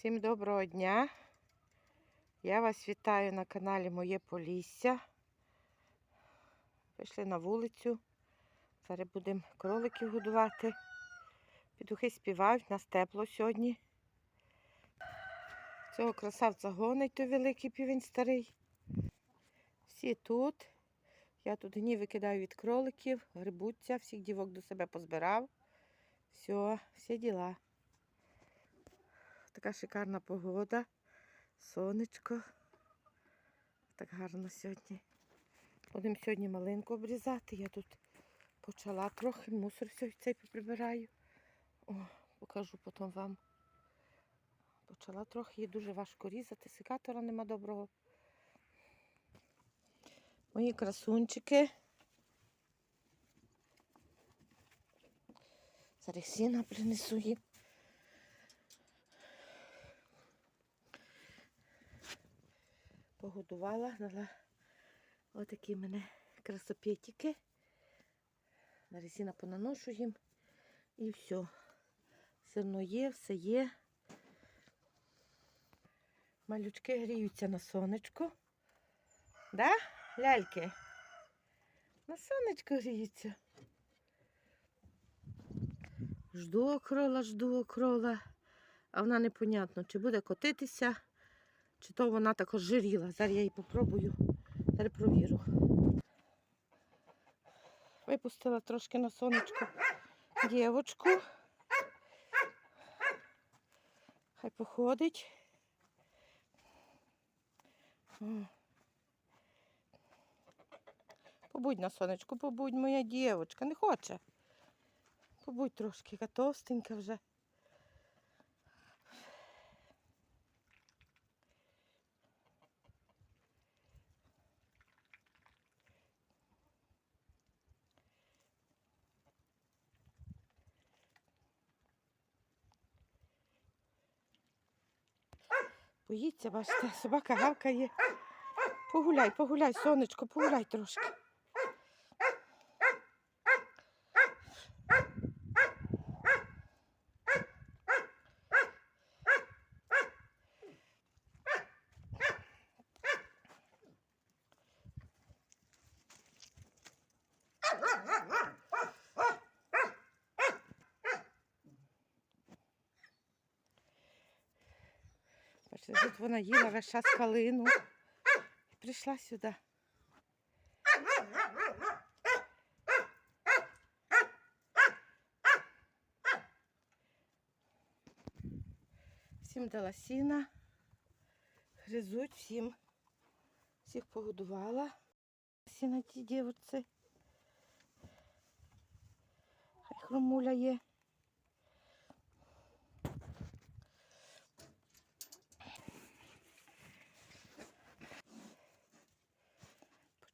Всім доброго дня. Я вас вітаю на каналі Моє Полісся. Вийшли на вулицю. Зараз будемо кроликів годувати. Підухи співають, нас тепло сьогодні. Цього красавця гонить той великий півень старий. Всі тут. Я тут гній викидаю від кроликів, грибуться, всіх дівок до себе позбирав. Все, всі діла. Така шикарна погода, сонечко. Так гарно сьогодні. Будемо сьогодні малинку обрізати. Я тут почала трохи, мусор цей поприбираю. О, покажу потім вам. Почала трохи, її дуже важко різати, секатора нема доброго. Мої красунчики. Зараз сіна принесу їм. Погодувала, дала отакі мене красопетики. Зараз сіна понаношу їм і все. Все одно є, все є. Малючки гріються на сонечку. Да, ляльки? На сонечку гріються. Жду окрола, жду окрола. А вона непонятно, чи буде котитися, чи то вона також жиріла. Зараз я її попробую. Зараз провіру. Випустила трошки на сонечко дівочку. Хай походить. Побудь на сонечку, побудь, моя дівочка, не хоче. Побудь трошки, яка товстенька вже. Боїться, бачите, собака гавкає. Погуляй, погуляй, сонечко, погуляй трошки. Бачите, тут вона їла весь час калину. І прийшла сюди. Всім дала сіна. Гризуть всім. Всіх погодувала. Сіна ті дівці. Хай хромуля є.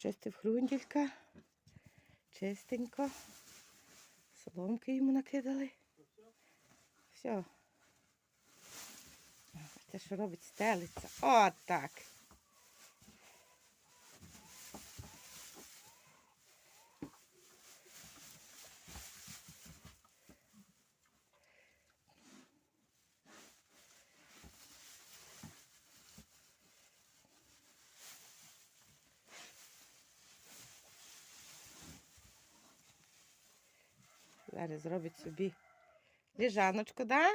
Почистив грунділька. Чистенько. Соломки йому накидали. Все. Це що робить стелиця. О, Зараз зробить собі ліжаночку, да?